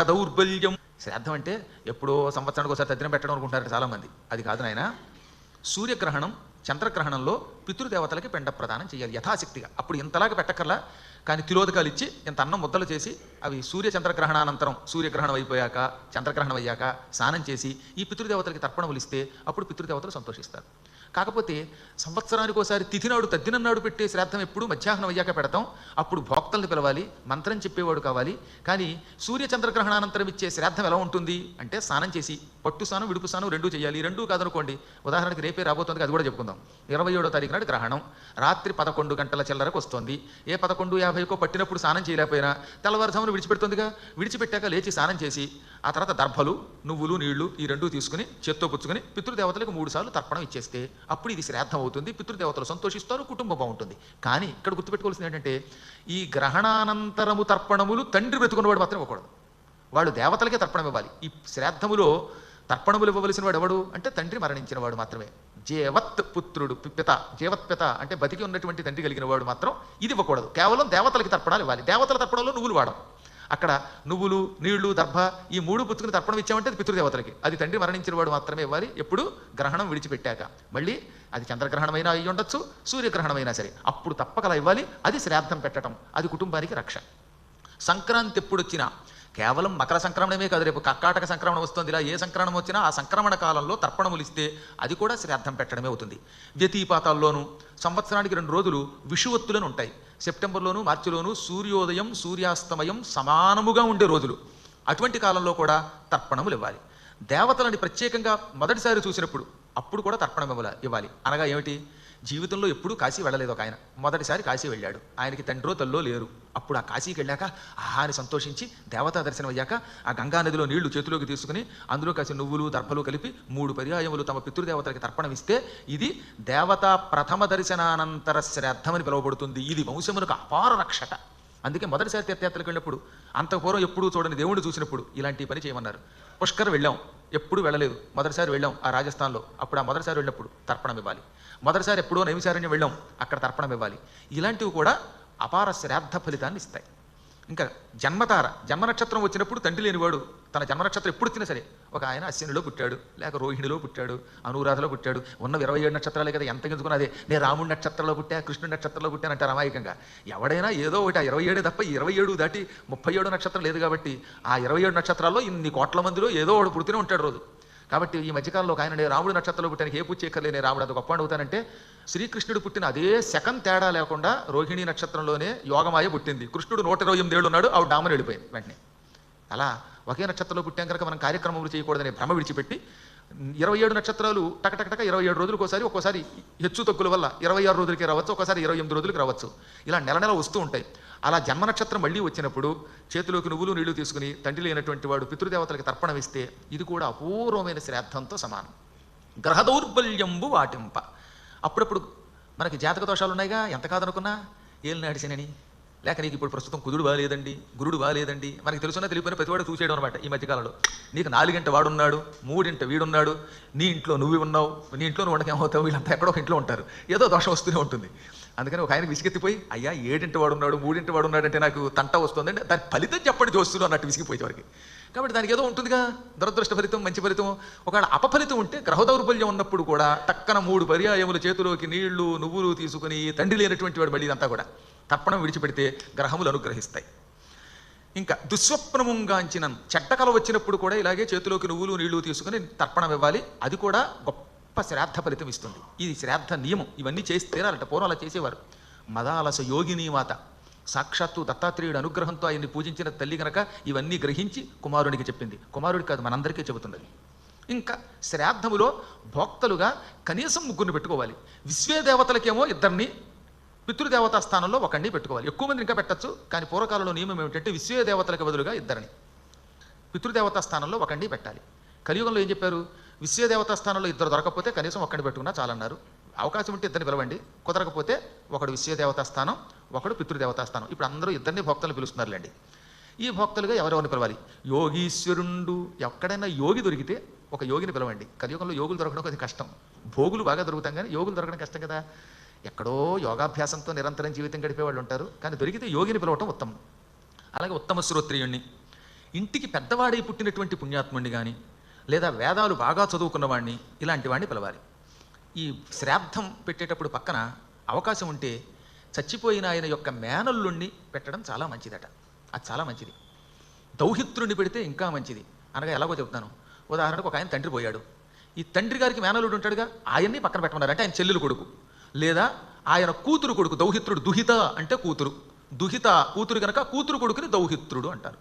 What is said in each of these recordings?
తదౌర్బల్యం శ్రాద్ధం అంటే ఎప్పుడో సంవత్సరానికి ఒకసారి తద్దినం పెట్టడం అనుకుంటారు చాలామంది. అది కాదు నాయన. సూర్యగ్రహణం చంద్రగ్రహణంలో పితృదేవతలకి పెండ ప్రదానం చేయాలి యథాశక్తిగా. అప్పుడు ఇంతలాగా పెట్టకర్లా కానీ తిలోదకాలు ఇచ్చి ఇంత అన్నం ముద్దలు చేసి అవి సూర్య చంద్రగ్రహణానంతరం సూర్యగ్రహణం అయిపోయాక చంద్రగ్రహణం అయ్యాక స్నానం చేసి ఈ పితృదేవతలకి తర్పణములు ఇస్తే అప్పుడు పితృదేవతలు సంతోషిస్తారు. కాకపోతే సంవత్సరానికి ఒకసారి తిథినాడు తద్దినన్నాడు పెట్టే శ్రాద్ధం ఎప్పుడు మధ్యాహ్నం అయ్యాక పెడతాం. అప్పుడు భోక్తల్ని పిలవాలి మంత్రం చెప్పేవాడు కావాలి. కానీ సూర్య చంద్రగ్రహణానంతరం ఇచ్చే శ్రాద్ధం ఎలా ఉంటుంది? అంటే స్నానం చేసి పట్టు స్నానం విడుపు స్నానం రెండూ చేయాలి. రెండూ కాదనుకోండి ఉదాహరణకి రేపే రాబోతుంది అది కూడా చెప్పుకుందాం. ఇరవై ఏడో తారీఖు నాడు గ్రహణం. రాత్రి పదకొండు గంటల చిల్లరకు వస్తుంది. ఏ పదకొండు యాభైకో పట్టినప్పుడు స్నానం చేయలేకపోయినా తెల్లవారుజామును విడిచిపెడుతుందిగా. విడిచిపెట్టాక లేచి స్నానం చేసి ఆ తర్వాత దర్భలు నువ్వులు నీళ్ళు ఈ రెండూ తీసుకుని చేత్తో పుచ్చుకొని పితృదేవతలకు మూడు సార్లు తర్పణం ఇచ్చేస్తే అప్పుడు ఇది శ్రాద్ధం అవుతుంది పితృదేవతలు సంతోషిస్తారు కుటుంబం బాగుంటుంది. కానీ ఇక్కడ గుర్తుపెట్టుకోవాల్సింది ఏంటంటే ఈ గ్రహణానంతరము తర్పణములు తండ్రి బ్రతుకున్నవాడు మాత్రం ఇవ్వకూడదు. వాళ్ళు దేవతలకే తర్పణం ఇవ్వాలి. ఈ శ్రాద్ధములో తర్పణములు ఇవ్వవలసిన వాడు ఎవడు? అంటే తండ్రి మరణించిన వాడు మాత్రమే. జీవత్ పుత్రుడు పిత జీవత్ పిత అంటే బతికి ఉన్నటువంటి తండ్రి కలిగిన వాడు మాత్రం ఇది ఇవ్వకూడదు. కేవలం దేవతలకి తర్పణాలు ఇవ్వాలి. దేవతల తర్పణంలో నువ్వులు వాడవు అక్కడ నువ్వులు నీళ్ళు దర్భ ఈ మూడు పుచ్చుకుని తర్పణం ఇచ్చామంటే అది పితృదేవతలకి. అది తండ్రి మరణించిన వాడు మాత్రమే ఇవ్వాలి ఎప్పుడు గ్రహణం విడిచిపెట్టాక. మళ్ళీ అది చంద్రగ్రహణమైనా అయ్యి ఉండొచ్చు సూర్యగ్రహణమైనా సరే. అప్పుడు తప్పకలా ఇవ్వాలి అది శ్రాద్ధం పెట్టడం అది కుటుంబానికి రక్ష. సంక్రాంతి ఎప్పుడు వచ్చినా కేవలం మకర సంక్రమణమే కాదు రేపు కర్కాటక సంక్రమణం వస్తుంది ఇలా ఏ సంక్రమణం వచ్చినా ఆ సంక్రమణ కాలంలో తర్పణములు ఇస్తే అది కూడా శ్రాద్ధం పెట్టడమే అవుతుంది. వ్యతిపాతాల్లోనూ సంవత్సరానికి రెండు రోజులు విషువత్తులను ఉంటాయి. సెప్టెంబర్లోను మార్చిలోను సూర్యోదయం సూర్యాస్తమయం సమానముగా ఉండే రోజులు. అటువంటి కాలంలో కూడా తర్పణములు ఇవ్వాలి. దేవతలని ప్రత్యేకంగా మొదటిసారి చూసినప్పుడు అప్పుడు కూడా తర్పణం ఇవ్వాలి ఇవ్వాలి. అనగా ఏమిటి? జీవితంలో ఎప్పుడూ కాశీ వెళ్ళలేదు ఒక ఆయన. మొదటిసారి కాశీ వెళ్ళాడు. ఆయనకి తండ్రో తల్లో లేరు. అప్పుడు ఆ కాశీకి వెళ్ళాక ఆహాని సంతోషించి దేవతా దర్శనం అయ్యాక ఆ గంగా నదిలో నీళ్ళు చేతిలోకి తీసుకుని అందులో కాసి నువ్వులు దర్భలు కలిపి మూడు పర్యాయములు తమ పితృదేవతలకి తర్పణం ఇస్తే ఇది దేవతా ప్రథమ దర్శనానంతర శ్రద్ధమని పిలువబడుతుంది. ఇది వంశమునకు అపార రక్షట. అందుకే మొదటిసారి తీర్థయాత్రలకు వెళ్ళినప్పుడు అంత పూర్వం ఎప్పుడూ చూడని దేవుణ్ణి చూసినప్పుడు ఇలాంటి పని చేయమన్నారు. పుష్కర్ వెళ్ళాం. ఎప్పుడు వెళ్ళలేదు. మొదటిసారి వెళ్ళాం ఆ రాజస్థాన్లో. అప్పుడు ఆ మొదటిసారి వెళ్ళినప్పుడు తర్పణం ఇవ్వాలి మొదటిసారి ఎప్పుడో నైమిసారణ్యం వెళ్ళాం అక్కడ తర్పణం ఇవ్వాలి. ఇలాంటివి కూడా అపార శ్రాద్ధ ఫలితాన్ని ఇస్తాయి. ఇంకా జన్మతార జన్మ నక్షత్రం వచ్చినప్పుడు తండ్రి లేనివాడు తన జన్మ నక్షత్రం ఎప్పుడు వచ్చినా సరే ఒక ఆయన అశ్వినిలో పుట్టాడు లేక రోహిణిలో పుట్టాడు అనురాధలో పుట్టాడు ఉన్న ఇరవై ఏడు నక్షత్రాలే కదా ఎంత గింజుకున్నా అదే. నేను రాముడి నక్షత్రంలో పుట్టా కృష్ణుడి నక్షత్రంలో పుట్టానంటే అంటారు అమాయకంగా. ఎవడైనా ఏదో ఒకటి ఆ ఇరవై ఏడే తప్ప ఇరవై ఏడు దాటి ముప్పై ఏడు నక్షత్రం లేదు కాబట్టి ఆ ఇరవై ఏడు నక్షత్రాల్లో ఇన్ని కోట్ల మందిలో ఏదో ఒకడు పుడుతూనే ఉంటాడు రోజు. కాబట్టి ఈ మధ్యకాలంలో ఆయన నేను రాముడు నక్షత్రంలో పుట్టానికి ఏ పూజ చేయక్కర్లే నేను రాముడు అది గొప్ప అవుతానంటే శ్రీకృష్ణుడు పుట్టిన అదే సెకండ్ తేడా లేకుండా రోహిణి నక్షత్రంలోనే యోగమాయ పుట్టింది. కృష్ణుడు నూట ఇరవై ఎనిమిది ఏళ్ళు ఉన్నాడు ఆవిడ డామని వెళ్ళిపోయింది వెంటనే. అలా ఒకే నక్షత్రంలో పుట్టాం కనుక మనం కార్యక్రమములు చేయకూడదనే భ్రమ విడిచిపెట్టి ఇరవై ఏడు నక్షత్రాలు టకటకటక ఇరవై ఏడు రోజులకు ఒకసారి ఒక్కోసారి హెచ్చు తగ్గుల వల్ల ఇరవై ఆరు రోజులకి రావచ్చు ఒకసారి ఇరవై ఎనిమిది రోజులకి రావచ్చు. ఇలా నెల నెల వస్తూ ఉంటాయి. అలా జన్మ నక్షత్రం మళ్ళీ వచ్చినప్పుడు చేతిలోకి నువ్వులు నీళ్ళు తీసుకుని తండ్రి లేనటువంటి వాడు పితృదేవతలకు తర్పణం ఇస్తే ఇది కూడా అపూర్వమైన శ్రాద్ధంతో సమానం. గ్రహ దౌర్బల్యంబు వాటింప. అప్పుడప్పుడు మనకి జాతక దోషాలు ఉన్నాయిగా? ఎంత కాదనుకున్నా? ఏళ్ళు నాడిసినని లేక నీకు ఇప్పుడు ప్రస్తుతం కుదుడు బాగాలేదండి గురుడు బాగాలేదండి మనకి తెలుసున్నా తెలియపోయిన ప్రతివాడు చూసేయడం అనమాట ఈ మధ్యకాలంలో నీకు నాలుగింట వాడున్నాడు మూడింట వీడున్నాడు నీ ఇంట్లో నువ్వు ఉన్నావు నీ ఇంట్లో నువ్వు ఉండకేమవుతావు వీళ్ళంతా ఎక్కడో ఒక ఇంట్లో ఉంటారు. ఏదో దోషం వస్తూనే ఉంటుంది. అందుకని ఒక ఆయన విసిగెత్తిపోయి అయ్యా ఏడింటి వాడున్నాడు మూడింటి వాడున్నాడు అంటే నాకు తంట వస్తుందండి దాని ఫలితం చెప్పండి చూస్తున్నాను అన్నట్టు విసిగిపోయే వారికి కాబట్టి దానికి ఏదో ఉంటుందిగా. దురదృష్ట ఫలితం మంచి ఫలితం ఒకవేళ అపఫలితం ఉంటే గ్రహ దౌర్బల్యం ఉన్నప్పుడు కూడా టక్కన మూడు పర్యాయముల చేతిలోకి నీళ్ళు నువ్వులు తీసుకుని తండ్రి లేనటువంటి వాడు మళ్ళీ ఇదంతా కూడా. తర్పణం విడిచిపెడితే గ్రహములు అనుగ్రహిస్తాయి. ఇంకా దుస్వప్నముంగాంచిన చెడ్డకల వచ్చినప్పుడు కూడా ఇలాగే చేతిలోకి నువ్వులు నీళ్ళు తీసుకుని తర్పణం ఇవ్వాలి. అది కూడా గొప్ప శ్రాద్ధ ఫలితం ఇస్తుంది. ఇది శ్రాద్ధ నియమం. ఇవన్నీ చేసి తీరాలట పూర్వం అలా చేసేవారు. మదాలస యోగిని మాత సాక్షాత్తు దత్తాత్రేయుడు అనుగ్రహంతో ఆయన్ని పూజించిన తల్లి గనక ఇవన్నీ గ్రహించి కుమారునికి చెప్పింది. కుమారుడికి కాదు మనందరికీ చెబుతున్నది. ఇంకా శ్రాద్ధములో భోక్తలుగా కనీసం ముగ్గురిని పెట్టుకోవాలి. విశ్వదేవతలకేమో ఇద్దరిని పితృదేవతా స్థానంలో ఒకండి పెట్టుకోవాలి. ఎక్కువ మంది ఇంకా పెట్టచ్చు కానీ పూర్వకాలంలో నియమం ఏమిటంటే విశ్వే దేవతలకు బదులుగా ఇద్దరిని. పితృదేవతా స్థానంలో ఒకండి పెట్టాలి. కలియుగంలో ఏం చెప్పారు? విశ్వదేవతా స్థానంలో ఇద్దరు దొరకకపోతే కనీసం ఒక్కడిని పెట్టుకున్నా చాలన్నారు. అవకాశం ఉంటే ఇద్దరిని పిలవండి. కుదరకపోతే ఒకడు విశ్వదేవతా స్థానం ఒకడు పితృదేవతా స్థానం. ఇప్పుడు అందరూ ఇద్దరిని భక్తులు పిలుస్తున్నారులేండి. ఈ భక్తులుగా ఎవరెవరిని పిలవాలి? యోగీశ్వరుండు. ఎక్కడైనా యోగి దొరికితే ఒక యోగిని పిలవండి. కలియుగంలో యోగులు దొరకడం కొంచెం కష్టం. భోగులు బాగా దొరుకుతాం కానీ యోగులు దొరకడం కష్టం కదా. ఎక్కడో యోగాభ్యాసంతో నిరంతరం జీవితం గడిపే వాళ్ళు ఉంటారు కానీ దొరికితే యోగిని పిలవటం ఉత్తమం. అలాగే ఉత్తమ శ్రోత్రియుణ్ణి. ఇంటికి పెద్దవాడై పుట్టినటువంటి పుణ్యాత్ముణ్ణి కానీ లేదా వేదాలు బాగా చదువుకున్నవాడిని ఇలాంటి వాడిని పిలవాలి. ఈ శ్రాద్ధం పెట్టేటప్పుడు పక్కన అవకాశం ఉంటే చచ్చిపోయిన ఆయన యొక్క మేనల్లుణ్ణి పెట్టడం చాలా మంచిదట. అది చాలా మంచిది. దౌహిత్రుణ్ణి పెడితే ఇంకా మంచిది. అనగా ఎలాగో చెప్తాను. ఉదాహరణకు ఒక ఆయన తండ్రి పోయాడు. ఈ తండ్రి గారికి మేనల్లుడు ఉంటాడుగా ఆయన్ని పక్కన పెట్టమన్నారు అంటే ఆయన చెల్లెలు కొడుకు. లేదా ఆయన కూతురు కొడుకు దౌహిత్రుడు దుహిత అంటే కూతురు. దుహిత కూతురు కనుక కూతురు కొడుకుని దౌహిత్రుడు అంటారు.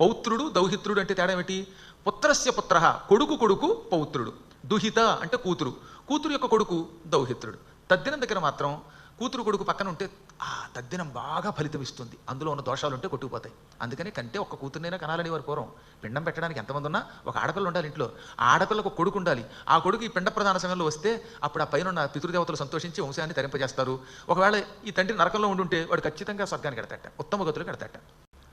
పౌత్రుడు దౌహిత్రుడు అంటే తేడా ఏమిటి? పుత్రస్య పుత్ర కొడుకు కొడుకు పౌత్రుడు. దుహిత అంటే కూతురు. కూతురు యొక్క కొడుకు దౌహిత్రుడు. తద్దినం దగ్గర మాత్రం కూతురు కొడుకు పక్కన ఉంటే ఆ తద్దినం బాగా ఫలితం ఇస్తుంది అందులో ఉన్న దోషాలు ఉంటే కొట్టుకుపోతాయి. అందుకని కంటే ఒక్క కూతురునైనా కనాలని వారు పూర్వం పిండం పెట్టడానికి ఎంతమంది ఉన్నా ఒక ఆడపిల్ల ఉండాలి ఇంట్లో. ఆ ఆడపిల్లకు ఒక కొడుకు ఉండాలి. ఆ కొడుకు ఈ పిండ ప్రధాన సమయంలో వస్తే అప్పుడు ఆ పైన ఉన్న పితృదేవతలు సంతోషించి వంశాన్ని తరింపజేస్తారు. ఒకవేళ ఈ తండ్రి నరకంలో ఉండుంటే వాడు ఖచ్చితంగా స్వర్గానికి కడతాట ఉత్తమ గతులు కడతాట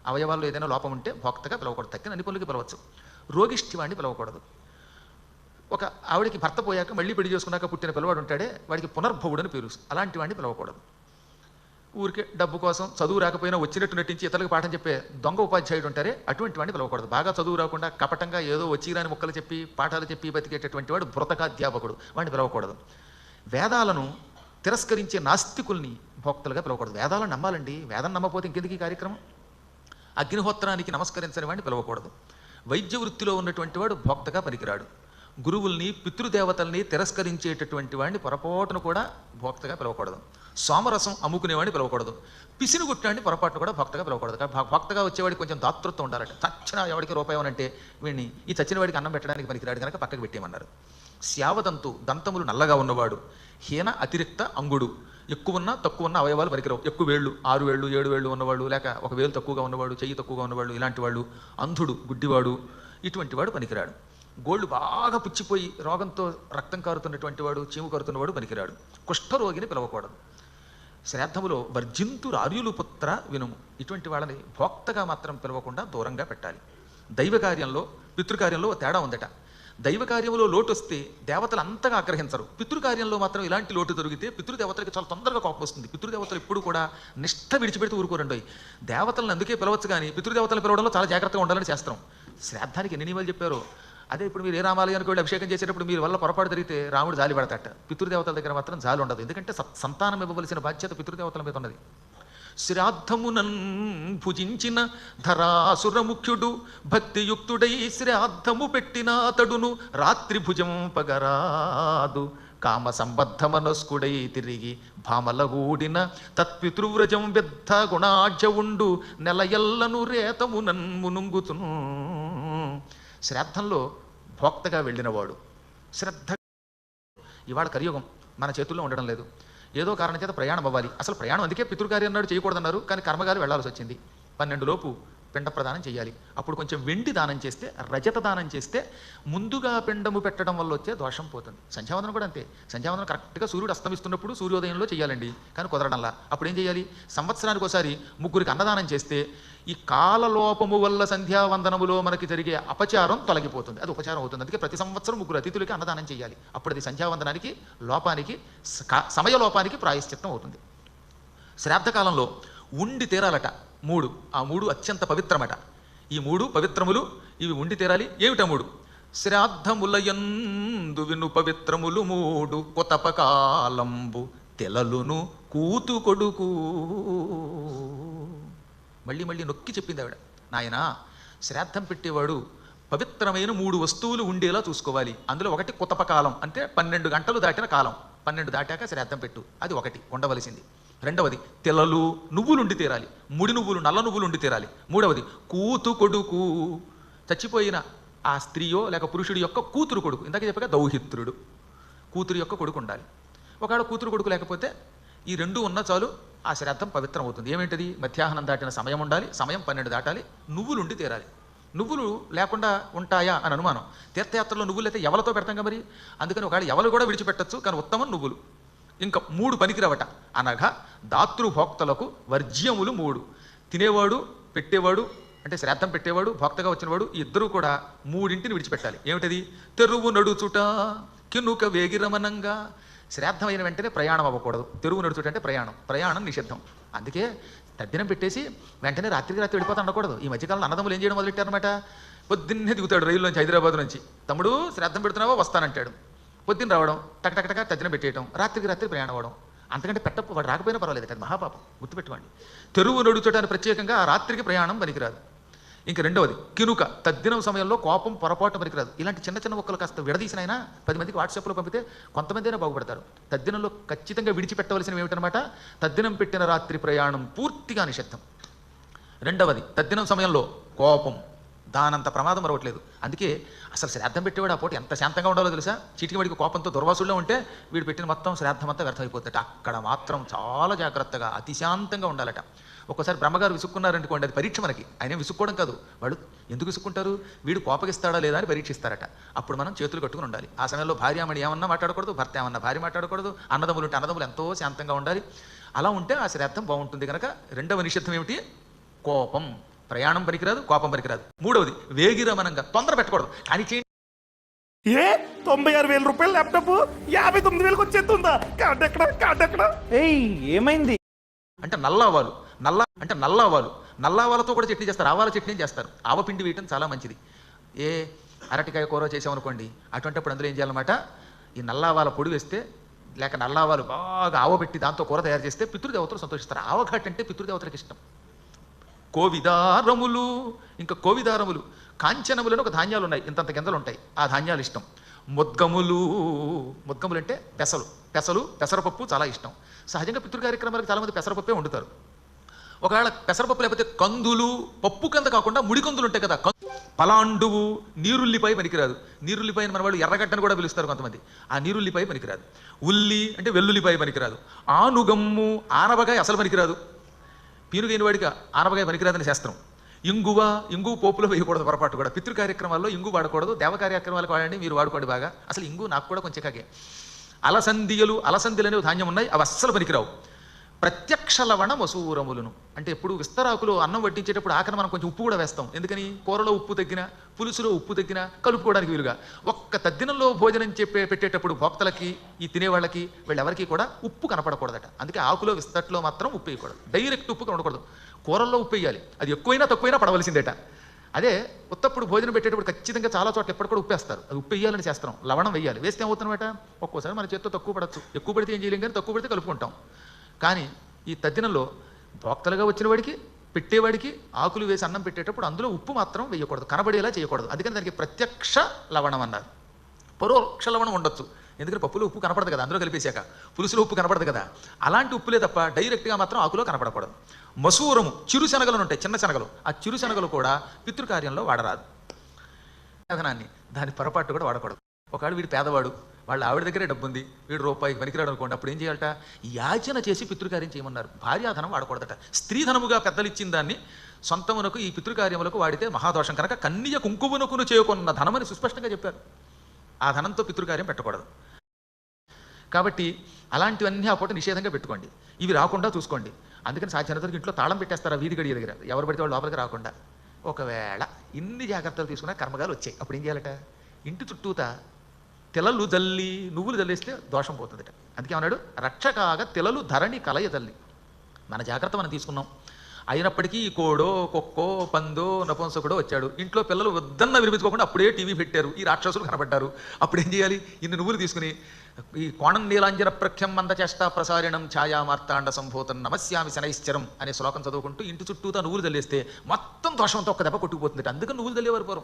అవయవాల్లో ఏదైనా లోపం ఉంటే భోక్తగా పిలవకూడదు. తక్కిన నిపుణులకి పిలవచ్చు. రోగిష్టి వాడిని పిలవకూడదు. ఒక ఆవిడికి భర్త పోయాక మళ్ళీ పెళ్ళి చేసుకున్నాక పుట్టిన పిల్లవాడు ఉంటాడే. వాడికి పునర్భవుడు అని పేరు. అలాంటి వాడిని పిలవకూడదు. ఊరికే డబ్బు కోసం చదువు రాకపోయినా వచ్చినట్టు నటించి ఇతరులకు పాఠం చెప్పే దొంగ ఉపాధ్యాయుడు ఉంటారే అటువంటి వాడిని పిలవకూడదు. బాగా చదువు రాకుండా కపటంగా ఏదో వచ్చిరాని ముక్కలు చెప్పి పాఠాలు చెప్పి బతికేటటువంటి వాడు బ్రతకాధ్యాపకుడు వాడిని పిలవకూడదు. వేదాలను తిరస్కరించే నాస్తికుల్ని భోక్తలుగా పిలవకూడదు. వేదాలను నమ్మాలండి. వేదం నమ్మపోతే ఇంకెందుకు ఈ కార్యక్రమం? అగ్నిహోత్రానికి నమస్కరించని వాడిని పిలవకూడదు. వైద్య వృత్తిలో ఉన్నటువంటి వాడు భోక్తగా పనికిరాడు. గురువుల్ని పితృదేవతల్ని తిరస్కరించేటటువంటి వాడిని పొరపాటును కూడా భోక్తగా పిలవకూడదు. సోమరసం అమ్ముకునేవాడిని పిలవకూడదు. పిసిని కొట్టాడిని పొరపాటును కూడా భక్తగా పిలవకూడదు. భక్తగా వచ్చేవాడికి కొంచెం దాతృత్వం ఉండాలట. చచ్చిన ఎవడికి రూపాయి అంటే వీడిని ఈ చచ్చిన వాడికి అన్నం పెట్టడానికి పనికిరాడు కనుక పక్కకు పెట్టేయమన్నారు. శావదంతు దంతములు నల్లగా ఉన్నవాడు హీన అతిరిక్త అంగుడు ఎక్కువ ఉన్న తక్కువ ఉన్న అవయవాలు పనికిరావు. ఎక్కువ వేళ్ళు ఆరు వేళ్ళు ఏడు వేళ్ళు ఉన్నవాళ్ళు లేక ఒక వేలు తక్కువగా ఉన్నవాడు చెయ్యి తక్కువగా ఉన్నవాడు ఇలాంటి వాళ్ళు అంధుడు గుడ్డివాడు ఇటువంటి వాడు పనికిరాడు. గోళ్ళు బాగా పుచ్చిపోయి రోగంతో రక్తం కారుతున్నటువంటి వాడు చీము కారుతున్నవాడు పనికిరాడు. కుష్ఠరోగిని పిలవకూడదు. శ్రాద్ధములో వర్జింతు రార్యులు పుత్ర వినుము. ఇటువంటి వాళ్ళని భోక్తగా మాత్రం పిలవకుండా దూరంగా పెట్టాలి. దైవకార్యంలో పితృకార్యంలో తేడా ఉందట. దైవకార్యంలో లోటు వస్తే దేవతలు అంతగా ఆగ్రహించరు. పితృకార్యంలో మాత్రం ఇలాంటి లోటు దొరికితే పితృదేవతలకి చాలా తొందరగా కోపం వస్తుంది. పితృదేవతలు ఎప్పుడు కూడా నిష్ఠ విడిచిపెడితే ఊరుకోరండి దేవతలను అందుకే పిలవచ్చు కానీ పితృదేవతలు పిలవడంలో చాలా జాగ్రత్తగా ఉండాలని చేస్తాం. శ్రాద్ధానికి ఎన్ని నియమాలు చెప్పారో? అదే ఇప్పుడు మీరు ఏ రామాలయానికి వెళ్ళి అభిషేకం చేసేటప్పుడు మీరు వల్ల పొరపాటు జరిగితే రాముడు జాలి పడతాట పితృదేవతల దగ్గర మాత్రం జాలి ఉండదు. ఎందుకంటే సంతానం ఇవ్వవలసిన బాధ్యత పితృదేవతల మీద ఉన్నది. శ్రాద్ధమునన్ భుజించిన ధరాసురముఖ్యుడు భక్తియుక్తుడై శ్రాద్ధము పెట్టిన అతడును రాత్రి భుజం పగరాదు. కామ సంబద్ధమనస్కుడై తిరిగి భామలగూడిన తత్పితృవ్రజం విద్ధ గుణాఢ్యవుండు నెలయల్లను రేతమునన్ మునుంగుతును శ్రాద్ధంలో భోక్తగా వెళ్ళినవాడు. శ్రద్ధ ఇవాళ కలియుగం. మన చేతుల్లో ఉండడం లేదు. ఏదో కారణం చేత ప్రయాణం అవ్వాలి అసలు ప్రయాణం అందుకే పితృకార్యం అన్నాడు చేయకూడదన్నారు. కానీ కర్మగారు వెళ్ళాల్సి వచ్చింది. పన్నెండు లోపు పిండ ప్రదానం చేయాలి. అప్పుడు కొంచెం వెండి దానం చేస్తే రజత దానం చేస్తే ముందుగా పిండము పెట్టడం వల్ల వచ్చే దోషం పోతుంది. సంధ్యావందనం కూడా అంతే. సంధ్యావందనం కరెక్ట్గా సూర్యుడు అస్తమిస్తున్నప్పుడు సూర్యోదయంలో చేయాలండి. కానీ కుదరడంలా. అప్పుడు ఏం చేయాలి? సంవత్సరానికి ఒకసారి ముగ్గురికి అన్నదానం చేస్తే ఈ కాలలోపము వల్ల సంధ్యావందనములో మనకి జరిగే అపచారం తొలగిపోతుంది. అది ఉపచారం అవుతుంది. అందుకే ప్రతి సంవత్సరం ముగ్గురు అతిథులకి అన్నదానం చేయాలి. అప్పుడు అది సంధ్యావందనానికి లోపానికి సమయ లోపానికి ప్రాయశ్చిత్తం అవుతుంది. శ్రాద్ధకాలంలో ఉండి తీరాలట. మూడు. ఆ మూడు అత్యంత పవిత్రమట. ఈ మూడు పవిత్రములు ఇవి ఉండి తీరాలి. ఏమిట మూడు? శ్రాద్ధములయందు విను పవిత్రములు మూడు. కొతపకాలంబు తెలలును కూతు కొడుకు. మళ్ళీ మళ్ళీ నొక్కి చెప్పింది ఆవిడ. నాయనా శ్రాద్ధం పెట్టేవాడు పవిత్రమైన మూడు వస్తువులు ఉండేలా చూసుకోవాలి. అందులో ఒకటి కుతపకాలం అంటే పన్నెండు గంటలు దాటిన కాలం. పన్నెండు దాటాక శ్రాద్ధం పెట్టు. అది ఒకటి. ఉండవలసింది. రెండవది తెల్లలు నువ్వులు ఉండి తీరాలి. ముడి నువ్వులు నల్ల నువ్వులు ఉండి తీరాలి. మూడవది కూతు కొడుకు. చచ్చిపోయిన ఆ స్త్రీయో లేక పురుషుడి యొక్క కూతురు కొడుకు. ఇందాక చెప్పగా దౌహిత్రుడు. కూతురు యొక్క కొడుకు ఉండాలి. ఒకవేళ కూతురు కొడుకు లేకపోతే ఈ రెండు ఉన్న చాలు ఆ శ్రాద్ధం పవిత్రం అవుతుంది ఏమిటది? మధ్యాహ్నం దాటిన సమయం ఉండాలి. సమయం పన్నెండు దాటాలి. నువ్వులు ఉండి తీరాలి. నువ్వులు లేకుండా ఉంటాయా అని అనుమానం. తీర్థయాత్రలో నువ్వులు అయితే ఎవరితో పెడతాం మరి? అందుకని ఒకవేళ ఎవరు కూడా విడిచిపెట్టచ్చు కానీ ఉత్తమం నువ్వులు. ఇంకా మూడు పనికిరవట. అనగా దాతృభోక్తలకు వర్జ్యములు మూడు. తినేవాడు పెట్టేవాడు అంటే శ్రాద్ధం పెట్టేవాడు భోక్తగా వచ్చినవాడు ఇద్దరూ కూడా మూడింటిని విడిచిపెట్టాలి. ఏమిటది? తెరువు నడుచుట కినుక వేగిరమనంగా. శ్రాద్ధమైన వెంటనే ప్రయాణం అవ్వకూడదు. తెరువు నడుచుట అంటే ప్రయాణం. ప్రయాణం నిషిద్ధం. అందుకే తద్దినం పెట్టేసి వెంటనే రాత్రికి రాత్రి వెళ్ళిపోతా ఉండకూడదు ఈ మధ్యకాలంలో అన్నదమ్ములు ఏం చేయడం మొదలెట్టారనమాట పొద్దున్నే దిగుతాడు రైలు నుంచి హైదరాబాద్ నుంచి. తమ్ముడు శ్రాద్ధం పెడుతున్నావా? వస్తానంటాడు. పొద్దున్న రావడం టక్ టక్ టక్ పెట్టేయడం రాత్రికి రాత్రి ప్రయాణం అవ్వడం. అంతకంటే పెట్ట వాడు రాకపోయినా పర్వాలేదు అది మహాపాపం గుర్తుపెట్టుకోండి. తెరువు నడుచడానికి ప్రత్యేకంగా రాత్రికి ప్రయాణం పనికిరాదు. ఇంక రెండవది కినుక తద్దినం సమయంలో కోపం పొరపాటు పనికిరాదు. ఇలాంటి చిన్న చిన్న ఒక్కలు కాస్త విడదీసినైనా పది మందికి వాట్సాప్లో పంపితే కొంతమందైనా బాగుపడతారు. తద్దినంలో ఖచ్చితంగా విడిచిపెట్టవలసినవి ఏమిటనమాట తద్దినం పెట్టిన రాత్రి ప్రయాణం పూర్తిగా నిషిద్ధం. రెండవది తద్దినం సమయంలో కోపం. దానంత ప్రమాదం మరవట్లేదు అందుకే అసలు శ్రాద్ధం పెట్టేవాడు ఆ పూట ఎంత శాంతంగా ఉండాలో తెలుసా? చీటికి కోపంతో దుర్వాసుల్లో ఉంటే వీడు పెట్టిన మొత్తం శ్రాద్ధం అంతా వ్యర్థమైపోతుందట. అక్కడ మాత్రం చాలా జాగ్రత్తగా అతి శాంతంగా ఉండాలట. ఒకసారి బ్రహ్మగారు విసుక్కున్నారనుకోండి అది పరీక్ష మనకి. ఆయన విసుక్కోవడం కాదు. వాడు ఎందుకు విసుక్కుంటారు? వీడు కోపగిస్తాడా లేదా అని పరీక్షిస్తారట. అప్పుడు మనం చేతులు కట్టుకుని ఉండాలి. ఆ సమయంలో భార్యామణి ఏమన్నా మాట్లాడకూడదు భర్త ఏమన్నా భార్య మాట్లాడకూడదు అన్నదమ్ములు ఉంటే అన్నదమ్ములు ఎంతో శాంతంగా ఉండాలి. అలా ఉంటే ఆ శ్రాద్ధం బాగుంటుంది కనుక రెండవ నిషిద్ధం ఏమిటి? కోపం. ప్రయాణం పనికిరాదు కోపం పనికిరాదు మూడవది వేగిరమనంగా తొందర పెట్టకూడదు. కానీ చేయండి ఏ? తొంభై ఆరు వేల రూపాయల ల్యాప్టాప్? యాభై తొమ్మిది వేలకు వచ్చేస్తుందా? కార్డు ఎక్కడ? కార్డు ఎక్కడ? ఏయ్ ఏమైంది? అంటే నల్లావాలు నల్ల అంటే నల్లావాలు. నల్లావాలతో కూడా చట్నీ చేస్తారు ఆవాల చట్నీ చేస్తారు. ఆవపిండి వేయటం చాలా మంచిది. ఏ అరటికాయ కూర చేసామనుకోండి అటువంటిప్పుడు అందులో ఏం చేయాలన్నమాట? ఈ నల్లావాల పొడి వేస్తే లేక నల్లావాలు బాగా ఆవబెట్టి దాంతో కూర తయారు చేస్తే పితృదేవతలు సంతోషిస్తారు. ఆవఘాట్ అంటే పితృదేవతలకు ఇష్టం. కోవిదారములు ఇంకా కోవిదారములు కాంచనములను ఒక ధాన్యాలు ఉన్నాయి ఇంతంత గింజలు ఉంటాయి ఆ ధాన్యాలు ఇష్టం. ముద్గములు ముద్గములు అంటే పెసలు. పెసలు పెసరపప్పు చాలా ఇష్టం. సహజంగా పితృ కార్యక్రమాలకు చాలామంది పెసరపప్పే వండుతారు. ఒకవేళ పెసరపప్పు లేకపోతే కందులు పప్పు కంద కాకుండా ముడి కందులు ఉంటాయి కదా పలాండువు నీరుల్లిపై పనికిరాదు. నీరుల్లిపై మన వాళ్ళు ఎర్రగడ్డను కూడా పిలుస్తారు కొంతమంది. ఆ నీరుల్లిపై పనికిరాదు. ఉల్లి అంటే వెల్లుల్లిపై పనికిరాదు. ఆనుగమ్ము ఆనవకాయ అసలు పనికిరాదు. పీనుగైన వాడికి ఆనవకాయ పనికిరాదని శాస్త్రం. ఇంగువ ఇంగు పోపులో వేయకూడదు పొరపాటు కూడా. పితృ కార్యక్రమాల్లో ఇంగు వాడకూడదు దేవ కార్యక్రమాలకు వాడండి మీరు వాడుకోండి బాగా. అసలు ఇంగు నాకు కూడా కొంచెం కాగే అలసందియలు అలసందిలు అనేవి ధాన్యం ఉన్నాయి అవి అస్సలు పనికిరావు. ప్రత్యక్ష లవణ వసూరములను అంటే ఎప్పుడు విస్తరాకులు అన్నం వడ్డించేటప్పుడు ఆఖరి మనం కొంచెం ఉప్పు కూడా వేస్తాం. ఎందుకని? కూరలో ఉప్పు తగ్గిన పులుసులో ఉప్పు తగ్గిన కలుపుకోవడానికి వీలుగా. ఒక్క తద్దినంలో భోజనం చెప్పే పెట్టేటప్పుడు భోక్తలకి ఈ తినేవాళ్ళకి వీళ్ళెవరికి కూడా ఉప్పు కనపడకూడదట. అందుకే ఆకులో విస్తట్లో మాత్రం ఉప్పు వేయకూడదు. డైరెక్ట్ ఉప్పు కనపడకూడదు. కూరల్లో ఉప్పు వేయాలి. అది ఎక్కువైనా తక్కువైనా పడవలసిందేట. అదే ఉత్తప్పుడు భోజనం పెట్టేటప్పుడు ఖచ్చితంగా చాలా చోట్ల ఎప్పటి కూడా అది ఉప్పు వేయాలని చేస్తాం లవణం వేయాలి. వేస్తే ఏమవుతున్నమాట? ఒక్కోసారి మన చేత్తో తక్కువ పడచ్చు. ఎక్కువ పడితే ఏం చేయలేం కానీ తక్కువ పడితే కలుపుకుంటాం. కానీ ఈ తద్దినంలో భోక్తలుగా వచ్చిన వాడికి పెట్టేవాడికి ఆకులు వేసి అన్నం పెట్టేటప్పుడు అందులో ఉప్పు మాత్రం వేయకూడదు. కనబడేలా చేయకూడదు. అందుకని దానికి ప్రత్యక్ష లవణం అన్నారు. పరోక్ష లవణం ఉండొచ్చు. ఎందుకంటే పప్పులో ఉప్పు కనపడదు కదా అందులో కలిపేశాక. పులుసులో ఉప్పు కనపడదు కదా. అలాంటి ఉప్పులే తప్ప డైరెక్ట్గా మాత్రం ఆకులో కనపడకూడదు. మసూరము చిరు శనగలు ఉంటాయి చిన్న శనగలు. ఆ చిరు శనగలు కూడా పితృకార్యంలో వాడరాదు. సాధనాన్ని దాని పొరపాటు కూడా వాడకూడదు. ఒకవేళ వీడు పేదవాడు వాళ్ళ ఆవిడ దగ్గరే డబ్బు ఉంది వీడు రూపాయికి పనికిరాడు అనుకోండి అప్పుడు ఏం చేయాలట? యాచన చేసి పితృకార్యం చేయమన్నారు. భార్యాధనం వాడకూడదట. స్త్రీధనముగా పెద్దలు ఇచ్చిన దాన్ని సొంతమునకు ఈ పితృకార్యములకు వాడితే మహాదోషం. కనుక కన్య కుంకుమునకును చేయకున్న ధనమని సుస్పష్టంగా చెప్పారు. ఆ ధనంతో పితృకార్యం పెట్టకూడదు. కాబట్టి అలాంటివన్నీ ఆ పూట నిషేధంగా పెట్టుకోండి. ఇవి రాకుండా చూసుకోండి. అందుకని సాధ్యనతలకు ఇంట్లో తాళం పెట్టేస్తారు వీధి గడియ దగ్గర? ఎవరు పడితే వాళ్ళు లోపలికి రాకుండా. ఒకవేళ ఇన్ని జాగ్రత్తలు తీసుకున్నా కర్మగాలు వచ్చాయి. అప్పుడు ఏం చేయాలట? ఇంటి చుట్టూత తెలలు జల్లి నువ్వులు జల్లేస్తే దోషం పోతుందట. అందుకే అన్నాడు రక్షకాగా తెలలు ధరణి కలయ తల్లి మన జాగ్రత్త మనం తీసుకున్నాం. అయినప్పటికీ ఈ కోడో కుక్కో పందో నపుంసకుడో వచ్చాడు. ఇంట్లో పిల్లలు వద్దన్న వినిపించుకోకుండా అప్పుడే టీవీ పెట్టారు. ఈ రాక్షసులు కనబడ్డారు. అప్పుడు ఏం చేయాలి? ఇన్ని నువ్వులు తీసుకుని ఈ కోణం నీలాంజన ప్రఖ్యం మందచేష్ట ప్రసారిణం ఛాయా మార్తాండ సంభూతం నమస్యామి శనైశ్చరం అనే శ్లోకం చదువుకుంటూ ఇంటి చుట్టూతా నువ్వులు చల్లేస్తే మొత్తం దోషంతో ఒక దెబ్బ కొట్టుకుపోతుంది అందుకని నువ్వులు చల్లేవారు పూర్వం.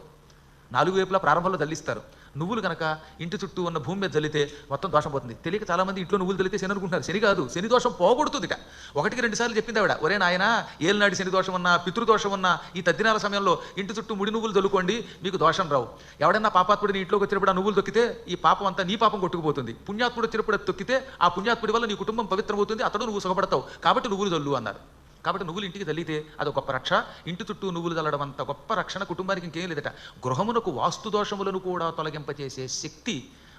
నాలుగు వైపులా ప్రారంభంలో జల్లిస్తారు. నువ్వులు కనుక ఇంటి చుట్టూ ఉన్న భూమి మీద జల్లితే మొత్తం దోషం పోతుంది. తెలియక చాలామంది ఇంట్లో నువ్వులు జల్లితే శని అనుకుంటున్నారు. శని కాదు శని దోషం పోగొడుతుందిట. ఒకటికి రెండు సార్లు చెప్పింది ఆవిడ. ఒరే నాయన ఏలినాటి శని దోషం ఉన్నా పితృదోషం ఉన్నా ఈ తద్దినాల సమయంలో ఇంటి చుట్టూ ముడి నువ్వులు చల్లుకోండి మీకు దోషం రావు. ఎవడన్నా పాపాత్ముడిని ఇంట్లోకి వచ్చినప్పుడు ఆ నువ్వులు తొక్కితే ఈ పాపం అంతా నీ పాపం కొట్టుకుపోతుంది. పుణ్యాత్ముడు వచ్చినప్పుడు తొక్కితే ఆ పుణ్యాత్ముడి వల్ల నీ కుటుంబం పవిత్రమవుతుంది అతడు నువ్వు సుఖపడతావు. కాబట్టి నువ్వులు చల్లు అన్నారు. కాబట్టి నువ్వులు ఇంటికి తల్లితే అది గొప్ప రక్ష. ఇంటి చుట్టూ నువ్వులు తల్లడం అంత గొప్ప రక్షణ కుటుంబానికి ఇంకేం లేదట. గృహమునకు వాస్తు దోషములను కూడా తొలగింపచేసే శక్తి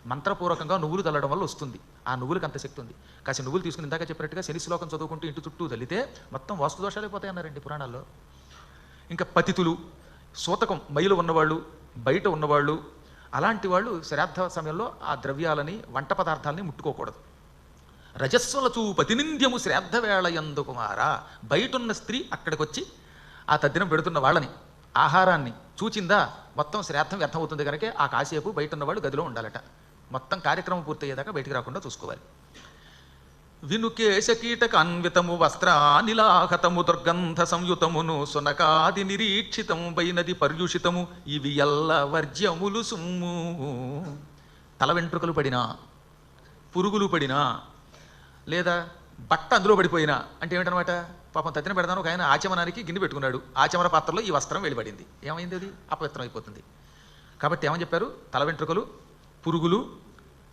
మంత్రపూర్వకంగా నువ్వులు తల్లడం వల్ల వస్తుంది. ఆ నువ్వులకు అంత శక్తి ఉంది. కాసి నువ్వులు తీసుకుని ఇందాక చెప్పినట్టుగా శని శ్లోకం చదువుకుంటూ ఇంటి చుట్టూ తల్లితే మొత్తం వాస్తు దోషాలు పోతాయి అన్నారండి పురాణాల్లో. ఇంకా పతితులు సూతకం మైలు ఉన్నవాళ్ళు బయట ఉన్నవాళ్ళు అలాంటి వాళ్ళు శ్రాద్ధ సమయంలో ఆ ద్రవ్యాలని వంట పదార్థాలని ముట్టుకోకూడదు. రజస్వల చూపతినింద్యము శ్రాద్ధ వేళ ఎందు కుమారా బయటున్న స్త్రీ అక్కడికి వచ్చి ఆ తద్దినం పెడుతున్న వాళ్ళని ఆహారాన్ని చూచిందా మొత్తం శ్రాద్ధం వ్యర్థమవుతుంది కనుక ఆ కాసేపు బయట ఉన్నవాడు గదిలో ఉండాలట. మొత్తం కార్యక్రమం పూర్తయ్యేదాకా బయటికి రాకుండా చూసుకోవాలి. వినుకేశ కీటక అన్వితము వస్త్రానిలాహతము దుర్గంధ సంయుతమును సునకాది నిరీక్షితము బైనది పర్యుషితము ఇవి ఎల్ల వర్జ్యములు సుమ్ము. తల వెంట్రుకలు పడినా పురుగులు పడినా లేదా బట్ట అందులో పడిపోయినా అంటే ఏమిటనమాట? పాపం తత్తిన పెడతాను ఒక ఆయన ఆచమనానికి గిన్నె పెట్టుకున్నాడు. ఆచమన పాత్రలో ఈ వస్త్రం వెళ్ళిపడింది ఏమైంది అది? అపవిత్రం అయిపోతుంది. కాబట్టి ఏమని చెప్పారు? తల వెంట్రుకలు పురుగులు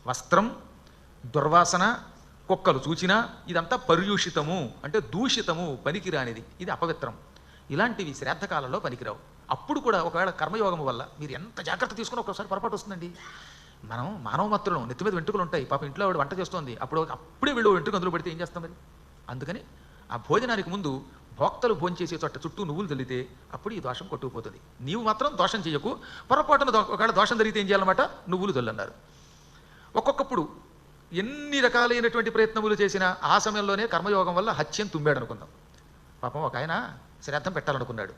వస్త్రం దుర్వాసన కుక్కలు చూచినా ఇదంతా పర్యూషితము అంటే దూషితము పనికిరానిది. ఇది అపవిత్రం. ఇలాంటివి శ్రాద్ధకాలంలో పనికిరావు. అప్పుడు కూడా ఒకవేళ కర్మయోగము వల్ల మీరు ఎంత జాగ్రత్త తీసుకుని ఒకసారి పొరపాటు వస్తుందండి. మనం మానవ మాత్రం నెత్తి మీద వెంట్రుకలు ఉంటాయి. పాప ఇంట్లో ఆవిడ వంట చేస్తోంది. అప్పుడు అప్పుడే వీళ్ళు వెంట్రుక అందులో పెడితే ఏం చేస్తాం మరి? అందుకని ఆ భోజనానికి ముందు భోక్తలు భోజనం చేసే చోట చుట్టూ నువ్వులు తల్లితే అప్పుడు ఈ దోషం కొట్టుకుపోతుంది. నీవు మాత్రం దోషం చేయకు. పొరపాటున ఒకవేళ దోషం జరిగితే ఏం చేయాలన్నమాట? నువ్వులు తల్లన్నారు ఒక్కొక్కప్పుడు ఎన్ని రకాలైనటువంటి ప్రయత్నములు చేసినా ఆ సమయంలోనే కర్మయోగం వల్ల హత్యం తుమ్మాడు అనుకుందాం పాపం ఒక ఆయన శ్రద్ధం పెట్టాలనుకున్నాడు.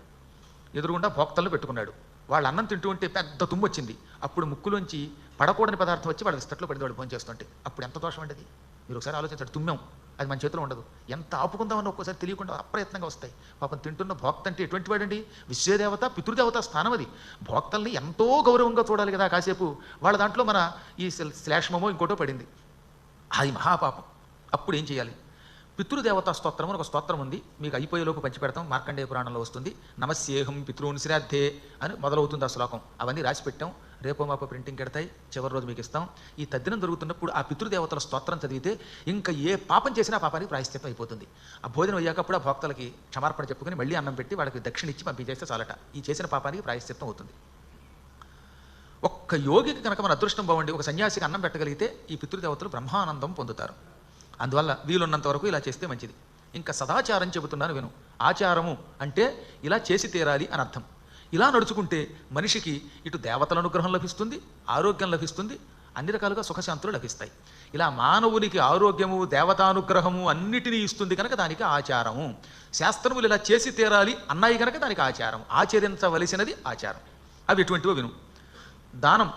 ఎదురుగుండా భోక్తలను పెట్టుకున్నాడు. వాళ్ళు అన్నం తింటూ ఉంటే పెద్ద తుమ్ము వచ్చింది అప్పుడు ముక్కులోంచి పడకూడని పదార్థం వచ్చి వాళ్ళ విస్తట్లో పడింది వాళ్ళు భోంచేస్తుంటే. అప్పుడు ఎంత దోషం అండి మీరు ఒకసారి ఆలోచించండి. తుమ్మాం. అది మన చేతిలో ఉండదు. ఎంత ఆపుకుందామని ఒక్కోసారి తెలియకుండా అప్రయత్నంగా వస్తాయి. పాపం తింటున్న భోక్త అంటే ఎటువంటి వాడండి? విశ్వదేవత పితృదేవత స్థానం అది. భోక్తల్ని ఎంతో గౌరవంగా చూడాలి కదా కాసేపు. వాళ్ళ దాంట్లో మన ఈ శ్లేష్మమో ఇంకోటో పడింది. అది మహాపాపం. అప్పుడు ఏం చేయాలి? పితృదేవతా స్తోత్రం అని ఒక స్తోత్రం ఉంది. మీకు అయిపోయేలోపు పంచి పెడతాం మార్కండేయ పురాణంలో వస్తుంది. నమస్యేహం పితృన్ శ్రాద్ధే అని మొదలవుతుంది ఆ శ్లోకం. అవన్నీ రాసి పెట్టాం. రేపో మాప ప్రింటింగ్ పెడతాయి చివరి రోజు మీకు ఇస్తాం. ఈ తద్దినం జరుగుతున్నప్పుడు ఆ పితృదేవతల స్తోత్రం చదివితే ఇంకా ఏ పాపం చేసినా ఆ పాపానికి ప్రాయశ్చిత్తం అయిపోతుంది. ఆ భోజనం అయ్యాకప్పుడు ఆ భక్తులకి క్షమార్పణ చెప్పుకొని మళ్ళీ అన్నం పెట్టి వాళ్ళకి దక్షిణ ఇచ్చి పంపించేస్తే చాలట. ఈ చేసిన పాపానికి ప్రాయశ్చిత్తం అవుతుంది. ఒక్క యోగికి కనుక మన అదృష్టం బాగుండి ఒక సన్యాసికి అన్నం పెట్టగలిగితే ఈ పితృదేవతలు బ్రహ్మానందం పొందుతారు. అందువల్ల వీలున్నంత వరకు ఇలా చేస్తే మంచిది. ఇంకా సదాచారం చెబుతున్నాను విను. ఆచారము అంటే ఇలా చేసి తీరాలి అని అర్థం. ఇలా నడుచుకుంటే మనిషికి ఇటు దేవతల అనుగ్రహం లభిస్తుంది ఆరోగ్యం లభిస్తుంది అన్ని రకాలుగా సుఖశాంతులు లభిస్తాయి. ఇలా మానవునికి ఆరోగ్యము దేవతానుగ్రహము అన్నిటినీ ఇస్తుంది కనుక దానికి ఆచారము. శాస్త్రములు ఇలా చేసి తీరాలి అన్నాయి కనుక దానికి ఆచారం. ఆచరించవలసినది ఆచారం. అవి ఎటువంటివో విను. దానం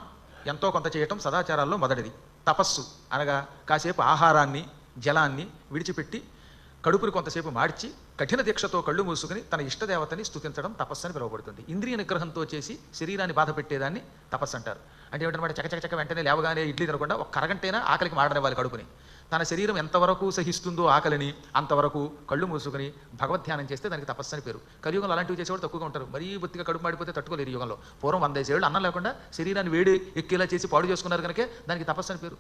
ఎంతో కొంత చేయటం సదాచారాల్లో మొదటిది. తపస్సు అనగా కాసేపు ఆహారాన్ని జలాన్ని విడిచిపెట్టి కడుపుని కొంతసేపు మార్చి కఠిన దీక్షతో కళ్ళు మూసుకుని తన ఇష్టదేవతని స్థుతించడం తపస్సు అని పిలువబడుతుంది. ఇంద్రియ నిగ్రహంతో చేసి శరీరాన్ని బాధ పెట్టేదాన్ని తపస్సు అంటారు. అంటే ఏమిటన్నమాట చకచకచక వెంటనే లేవగానే ఇడ్లీ తినకుండా ఒక కరగంటైనా ఆకలికి మాడనివ్వాలి కడుపుని. తన శరీరం ఎంతవరకు సహిస్తుందో ఆకలిని అంతవరకు కళ్ళు మూసుకుని భగవద్ధ్యానం చేస్తే దానికి తపస్సు అని పేరు. కలియుగంలో అలాంటివి చేసేవాడు తక్కువగా ఉంటారు. మరీ బొత్తిగా కడుపు మాడిపోతే తట్టుకోలేరు యుగంలో. పూర్వం వంద అన్నం లేకుండా శరీరాన్ని వేడి ఎక్కేలా చేసి పాడు చేసుకున్నారు కనుక దానికి తపస్సు అని పేరు.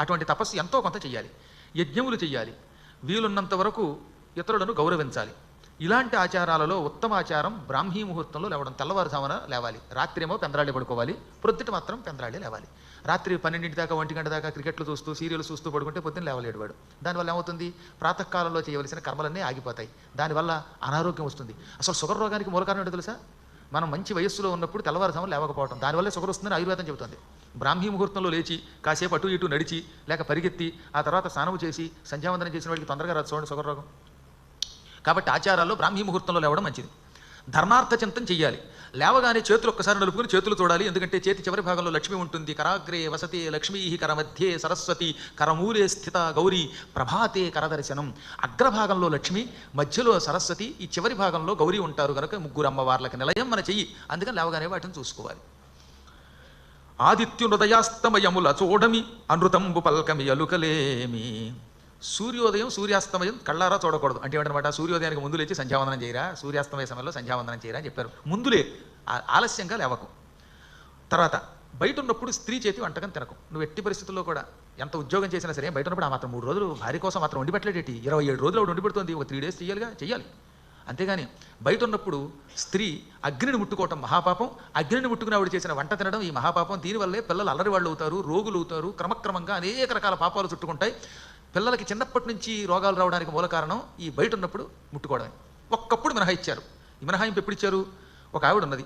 అటువంటి తపస్సు ఎంతో కొంత చేయాలి యజ్ఞములు చేయాలి వీలున్నంత వరకు ఇతరులను గౌరవించాలి. ఇలాంటి ఆచారాలలో ఉత్తమ ఆచారం బ్రాహ్మీ ముహూర్తంలో లేవడం తెల్లవారుజామున లేవాలి. రాత్రి ఏమో పెందరాళి పడుకోవాలి. ప్రొద్దుట మాత్రం పెందరాళి లేవాలి. రాత్రి పన్నెండింటి దాకా ఒంటి గంట దాకా క్రికెట్లు చూస్తూ సీరియల్ చూస్తూ పడుకుంటే పొద్దున్న లేవలేడు వాడు. దానివల్ల ఏమవుతుంది? ప్రాతకాలంలో చేయవలసిన కర్మలన్నీ ఆగిపోతాయి. దానివల్ల అనారోగ్యం వస్తుంది. అసలు షుగర్ రోగానికి మూల కారణం ఏంటో తెలుసా? మనం మంచి వయస్సులో ఉన్నప్పుడు తెల్లవారుజామున లేవకపోవడం దానివల్ల షుగర్ వస్తుందని ఆయుర్వేదం చెబుతుంది. బ్రాహ్మీ ముహూర్తంలో లేచి కాసేపు అటు ఇటు నడిచి లేక పరిగెత్తి ఆ తర్వాత స్నానం చేసి సంధ్యావందనం చేసిన వాడికి తొందరగా రాదు. చూడండి షుగర్ రోగం. కాబట్టి ఆచారాల్లో బ్రాహ్మీ ముహూర్తంలో లేవడం మంచిది. ధర్మార్థ చింతం చెయ్యాలి. లేవగానే చేతులు ఒక్కసారి నలుపుకుని చేతులు చూడాలి ఎందుకంటే చేతి చివరి భాగంలో లక్ష్మి ఉంటుంది. కరాగ్రే వసతే లక్ష్మీ కరమధ్యే సరస్వతి కరమూలే స్థిత గౌరీ ప్రభాతే కరదర్శనం అగ్రభాగంలో లక్ష్మి మధ్యలో సరస్వతి ఈ చివరి భాగంలో గౌరీ ఉంటారు కనుక ముగ్గురు అమ్మవార్లకి నిలయం మన చెయ్యి. అందుకని లేవగానే వాటిని చూసుకోవాలి. ఆదిత్యునుదయాస్తమయముల చూడమి అనృతంబు పల్కమి అలుకలేమి. సూర్యోదయం సూర్యాస్తమయం కళ్ళారా చూడకూడదు. అంటే ఏంటనమాట సూర్యోదయానికి ముందు లేచి సంధ్యావందనం చేయరా? సూర్యాస్తమయ సమయంలో సంధ్యావందనం చేయరా అని చెప్పారు ముందులే ఆలస్యంగా లేవకు. తర్వాత బయట ఉన్నప్పుడు స్త్రీ చేతి వంటకం తినకు. నువ్వు ఎట్టి పరిస్థితుల్లో కూడా ఎంత ఉద్యోగం చేసినా సరే బయట ఉన్నప్పుడు ఆ మాత్రం మూడు రోజులు భార్య కోసం మాత్రం వండి పెట్టలేటి ఇరవై ఏడు రోజులు ఆవిడ వండి పెడుతుంది. ఒక త్రీ డేస్ చేయాలిగా చేయాలి అంతేగాని బయట ఉన్నప్పుడు స్త్రీ అగ్నిని ముట్టుకోవటం మహాపాపం. అగ్నిని ముట్టుకుని ఆవిడ చేసిన వంట తినడం ఈ మహాపాపం. దీనివల్లే పిల్లలు అల్లరి వాళ్ళు అవుతారు రోగులు అవుతారు క్రమక్రమంగా అనేక రకాల పాపాలు చుట్టుకుంటాయి. పిల్లలకి చిన్నప్పటి నుంచి రోగాలు రావడానికి మూల కారణం ఈ బయట ఉన్నప్పుడు ముట్టుకోవడమే. ఒక్కప్పుడు మినహాయించారు. ఈ మినహాయింపు ఎప్పుడు ఇచ్చారు? ఒక ఆవిడ ఉన్నది.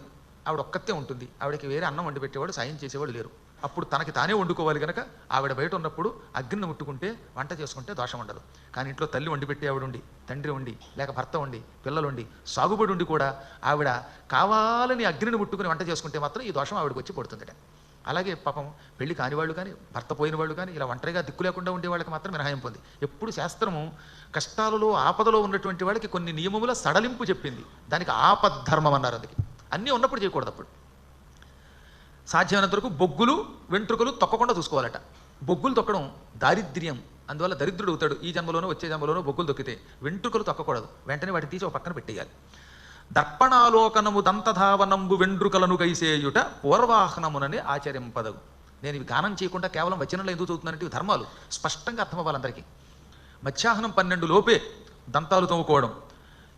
ఆవిడ ఒక్కతే ఉంటుంది. ఆవిడకి వేరే అన్నం వండి పెట్టేవాడు సాయం చేసేవాడు లేరు. అప్పుడు తనకి తానే వండుకోవాలి కనుక ఆవిడ బయట ఉన్నప్పుడు అగ్నిని ముట్టుకుంటే వంట చేసుకుంటే దోషం ఉండదు. కానీ ఇంట్లో తల్లి వండి పెట్టి ఆవిడ ఉండి తండ్రి ఉండి లేక భర్త ఉండి పిల్లలు ఉండి సాగుబడి ఉండి కూడా ఆవిడ కావాలని అగ్నిని ముట్టుకుని వంట చేసుకుంటే మాత్రం ఈ దోషం ఆవిడకి వచ్చి పడుతుందట. అలాగే పాపం పెళ్ళి కాని వాళ్ళు కానీ భర్త పోయిన వాళ్ళు కానీ ఇలా ఒంటరిగా దిక్కు లేకుండా ఉండే వాళ్ళకి మాత్రం మినహాయింపు ఉంది ఎప్పుడు శాస్త్రము కష్టాలలో ఆపదలో ఉన్నటువంటి వాళ్ళకి కొన్ని నియమముల సడలింపు చెప్పింది. దానికి ఆపద్ధర్మం అన్నారు అందుకే. అన్నీ ఉన్నప్పుడు చేయకూడదు అప్పుడు. సాధ్యమైనంత వరకు బొగ్గులు వెంట్రుకలు తొక్కకుండా చూసుకోవాలట. బొగ్గులు తొక్కడం దారిద్ర్యం. అందువల్ల దరిద్రుడు అవుతాడు. ఈ జన్మలోనో వచ్చే జన్మలోనో బొగ్గులు తొక్కితే వెంట్రుకలు తొక్కకూడదు. వెంటనే వాటిని తీసి ఒక పక్కన పెట్టేయాలి. దర్పణాలోకనము దంతధావనంబు వెండ్రుకలను గైసేయుట పూర్వాహనమునని ఆచరింపదగు. నేను ఇవి గానం చేయకుండా కేవలం వచనంలో ఎందుకు చదువుతున్నానంటే ఇవి ధర్మాలు. స్పష్టంగా అర్థం అవ్వాలి మధ్యాహ్నం పన్నెండు లోపే దంతాలు తవ్వుకోవడం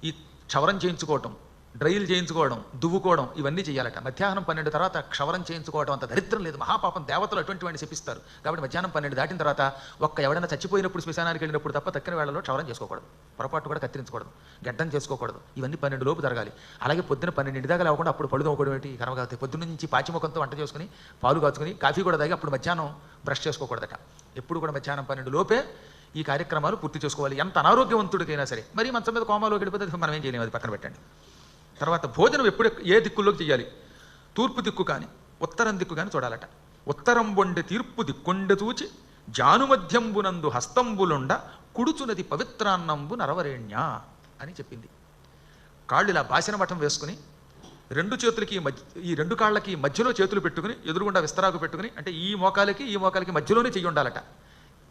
ఈ క్షవరం చేయించుకోవటం డ్రైలు చేయించుకోవడం దువ్వుకోవడం ఇవన్నీ చేయాలట. మధ్యాహ్నం పన్నెండు తర్వాత క్షవరం చేయించుకోవడం అంత దరిద్రం లేదు. మహాపాపం దేవతలు అటువంటి వాడిని చెప్పిస్తారు కాబట్టి మధ్యాహ్నం పన్నెండు దాటిన తర్వాత ఒక్క ఎవడైనా చచ్చిపోయినప్పుడు శ్మశానానికి వెళ్ళినప్పుడు తప్ప తక్కిన వేళలో క్షవరం చేసుకోకూడదు. పొరపాటు కూడా కత్తిరించకూడదు. గడ్డం చేసుకోకూడదు. ఇవన్నీ పన్నెండు లోపు జరగాలి. అలాగే పొద్దున పన్నెండు దాకా లేకుండా అప్పుడు పళ్ళు తోముకోవడం ఏంటి? కర్మగాతే పొద్దున్న నుంచి పాచిముఖంతో వంట చేసుకుని పాలు కాచుకుని కాఫీ కూడా తాగి అప్పుడు మధ్యాహ్నం బ్రష్ చేసుకోకూడదట. ఎప్పుడు కూడా మధ్యాహ్నం పన్నెండు లోపే ఈ కార్యక్రమాలు పూర్తి చేసుకోవాలి. ఎంత అనారోగ్యవంతుడికైనా సరే. మరి మంచం మీద కోమాలోకి వెళ్ళిపోతే మనం ఏం చేయలేము అది పక్కన పెట్టండి. తర్వాత భోజనం ఎప్పుడు ఏ దిక్కుల్లోకి చేయాలి? తూర్పు దిక్కు కానీ ఉత్తరం దిక్కు కానీ చూడాలట. ఉత్తరం వండె తీర్పు దిక్కొండె చూచి జానుమధ్యంబునందు హస్తంబులుండ కుడుచునది పవిత్రాన్నంబు నరవరేణ్య అని చెప్పింది. కాళ్ళు ఇలా బాసిన మఠం వేసుకుని రెండు చేతులకి మధ్య ఈ రెండు కాళ్ళకి మధ్యలో చేతులు పెట్టుకుని ఎదురుగుండా విస్తరాకు పెట్టుకుని అంటే ఈ మోకాలకి ఈ మోకాలకి మధ్యలోనే చెయ్యి ఉండాలట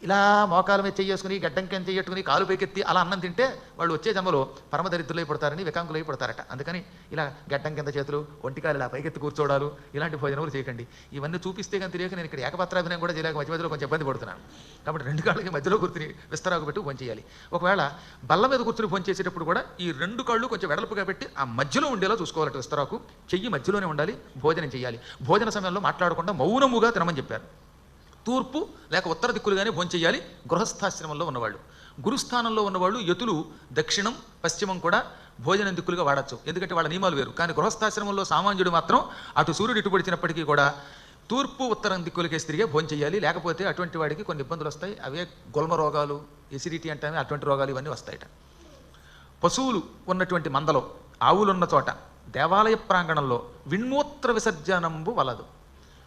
ఇలా మోకాల మీద చెయ్యేసుకుని గడ్డం కింద చెయ్యట్టుకుని కాలు పైకెత్తి అలా అన్నం తింటే వాళ్ళు వచ్చే జన్మలో పరమదరిద్రులై పడతారని వికాంకులు పడతారట. అందుకని ఇలా గడ్డం కింద చేతులు ఒంటికాలు ఇలా పైకెత్తి కూర్చోడాలు ఇలాంటి భోజనములు చేయకండి. ఇవన్నీ చూపిస్తే కానీ తెలియక నేను ఇక్కడ ఏకపత్రాభినయం కూడా చేయలేక మధ్య మధ్యలో కొంచెం ఇబ్బంది పడుతున్నాను. కాబట్టి రెండు కాళ్ళకి మధ్యలో కూర్చుని విస్తరాకు పెట్టి భోజనం చేయాలి. ఒకవేళ బల్ల మీద కూర్చుని భోజనం చేసేటప్పుడు కూడా ఈ రెండు కాళ్ళు కొంచెం వెడల్పుగా పెట్టి ఆ మధ్యలో ఉండేలా చూసుకోవాలట విస్తరాకు. చెయ్యి మధ్యలోనే ఉండాలి భోజనం చేయాలి. భోజన సమయంలో మాట్లాడకుండా మౌనముగా తినమని చెప్పారు. తూర్పు లేక ఉత్తర దిక్కులుగానే భోంచేయాలి. గృహస్థాశ్రమంలో ఉన్నవాళ్ళు. గురుస్థానంలో ఉన్నవాళ్ళు యతులు దక్షిణం పశ్చిమం కూడా భోజనం దిక్కులుగా వాడచ్చు. ఎందుకంటే వాళ్ళ నియమాలు వేరు. కానీ గృహస్థాశ్రమంలో సామాన్యుడు మాత్రం అటు సూర్యుడు ఇటు పడిచినప్పటికీ కూడా తూర్పు ఉత్తరం దిక్కులకేసి తిరిగే భోంచేయాలి. లేకపోతే అటువంటి వాడికి కొన్ని ఇబ్బందులు వస్తాయి. అవే గుల్మ రోగాలు ఎసిడిటీ అంటే అటువంటి రోగాలు ఇవన్నీ వస్తాయట. పశువులు ఉన్నటువంటి మందలో ఆవులున్న చోట దేవాలయ ప్రాంగణంలో విణ్మూత్ర విసర్జనంబు వలదు.